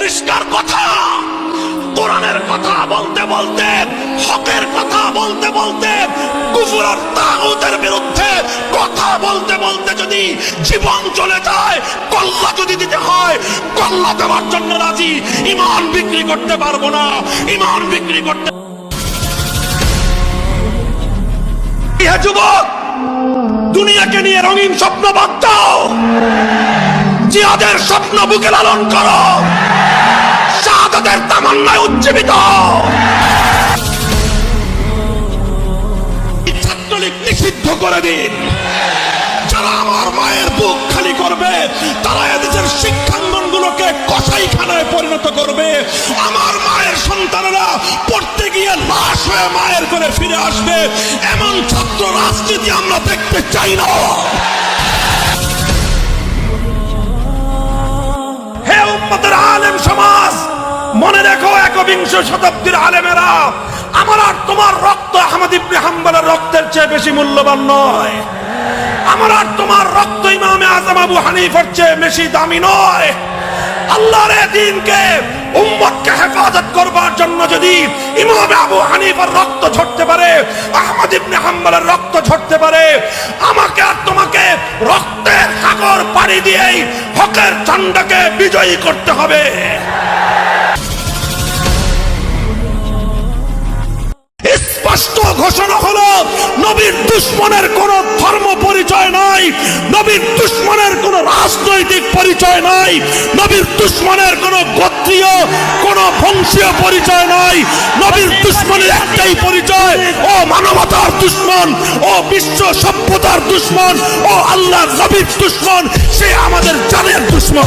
পরিষ্কার কথা। কোরআনের কথা বলতে বলতে, হকের কথা বলতে বলতে, কুফুর আর তাগুতের বিরুদ্ধে কথা বলতে বলতে যদি জীবন চলে যায়, কল্লা যদি দিতে হয়, কল্লা দেওয়ার জন্য রাজি। ইমান বিক্রি করতে পারব না, ইমান বিক্রি করতে যুবক, দুনিয়াকে নিয়ে রঙিন স্বপ্ন বাদ জিয়াদের স্বপ্ন বুকে লালন করো। শাহাদাতের তামান্নায় উজ্জীবিত। ছাত্রলীগ নিষিদ্ধ করে দিন। যারা আমার মায়ের বুক খালি করবে, তারা এদেশের শিক্ষাঙ্গনগুলোকে কসাইখানায় পরিণত করবে। আমার মায়ের সন্তানেরা পড়তে গিয়ে লাশ হয়ে মায়ের করে ফিরে আসবে। এমন ছাত্র রাজনীতি আমরা দেখতে চাই না। একবিংশ শতাব্দীর আলেমেরা, আমার আর তোমার রক্ত আহমদ ইবনে হাম্বলের রক্তের চেয়ে বেশি মূল্যবান নয়। আমার আর তোমার রক্ত ইমামে আজম আবু হানিফার চেয়ে বেশি দামি নয়। আল্লাহর দিনকে উম্মতকে হেফাজত করবার জন্য যদি ইমামে আবু হানিফার রক্ত ঝরতে পারে, আহমদ ইবনে হাম্বলের রক্ত ঝরতে পারে, আমাকে আর তোমাকে রক্তের সাগর পাড়ি দিয়েই হকের ঝান্ডাকে বিজয়ী করতে হবে। স্পষ্ট ঘোষণা হলো, নবীর দুশ্মনের কোন ধর্ম পরিচয় নাই, নবীর দুশ্মনের কোন রাজনৈতিক পরিচয় নাই, নবীর দুশ্মনের কোন গোত্রীয়, কোন বংশীয় পরিচয় নাই, নবীর দুশ্মনের একটাই পরিচয়, ও মানবতার দুশ্মন, ও বিশ্ব সভ্যতার দুশ্মন, ও আল্লাহ নবীর দুশ্মন, সে আমাদের জানের দুশ্মন।